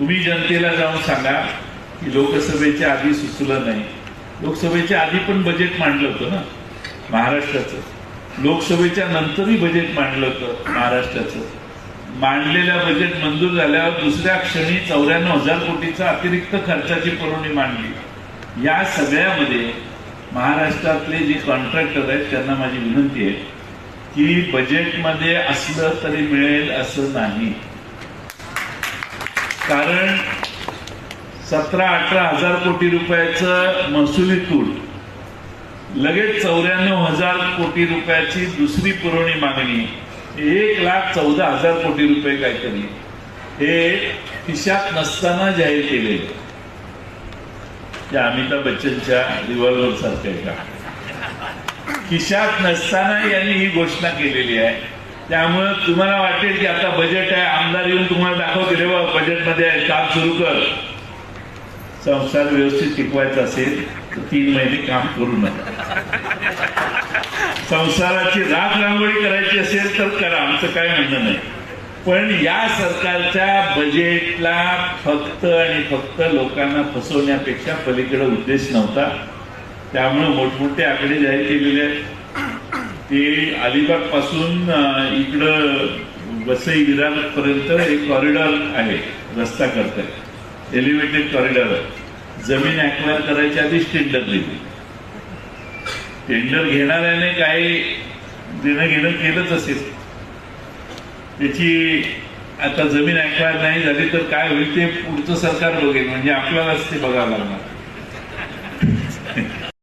तुम्ही जनतेला जाऊन सांगा की लोकसभेच्या आधी सुचलं नाही. लोकसभेच्या आधी पण बजेट मांडलं होतं ना महाराष्ट्राचं. लोकसभेच्या नंतरही बजेट मांडलं होतं महाराष्ट्राचं. मांडलेल्या बजेट मंजूर झाल्यावर दुसऱ्या क्षणी चौऱ्याण्णव हजार कोटीचा अतिरिक्त खर्चाची पुरवणी मांडली. या सगळ्यामध्ये महाराष्ट्रातले जे कॉन्ट्रॅक्टर आहेत त्यांना माझी विनंती आहे की बजेटमध्ये असलं तरी मिळेल असं नाही. कारण सतरा अठरा हजार कोटी रुपयाचं महसुली तूट लगेच चौऱ्याण्णव हजार कोटी रुपयाची दुसरी पुरवणी मागणी एक लाख चौदा हजार कोटी रुपये काहीतरी हे खिशात नसताना जाहीर केले. अमिताभ बच्चनच्या रिव्हॉल्वर सारख्या का? खिशात नसताना यांनी ही घोषणा केलेली आहे. त्यामुळं तुम्हाला वाटेल की आता बजेट आहे आमदार येऊन तुम्हाला दाखवते रे बा बजेटमध्ये काम सुरू कर. संसार व्यवस्थित टिकवायचा असेल तर तीन महिने काम करू नका. संसाराची राख रांगोळी करायची असेल तर करा आमचं काय म्हणणं नाही. पण या सरकारच्या बजेटला फक्त आणि फक्त लोकांना फसवण्यापेक्षा पलीकडे उद्देश नव्हता. त्यामुळे मोठमोठे आकडे जाहीर केलेले आहेत. ते अलिबागपासून इकडं वसई विरार पर्यंत एक कॉरिडॉर आहे रस्ता करताय. एलिव्हेटेड कॉरिडॉर आहे. जमीन ऍक्वायर करायच्या आधीच टेंडर दिली. टेंडर घेणाऱ्याने काही देणं घेणं केलंच असेल. त्याची आता जमीन ऍक्वायर नाही झाली तर काय होईल ते पुढचं सरकार बघेल. म्हणजे आपल्यालाच ते बघावं लागणार.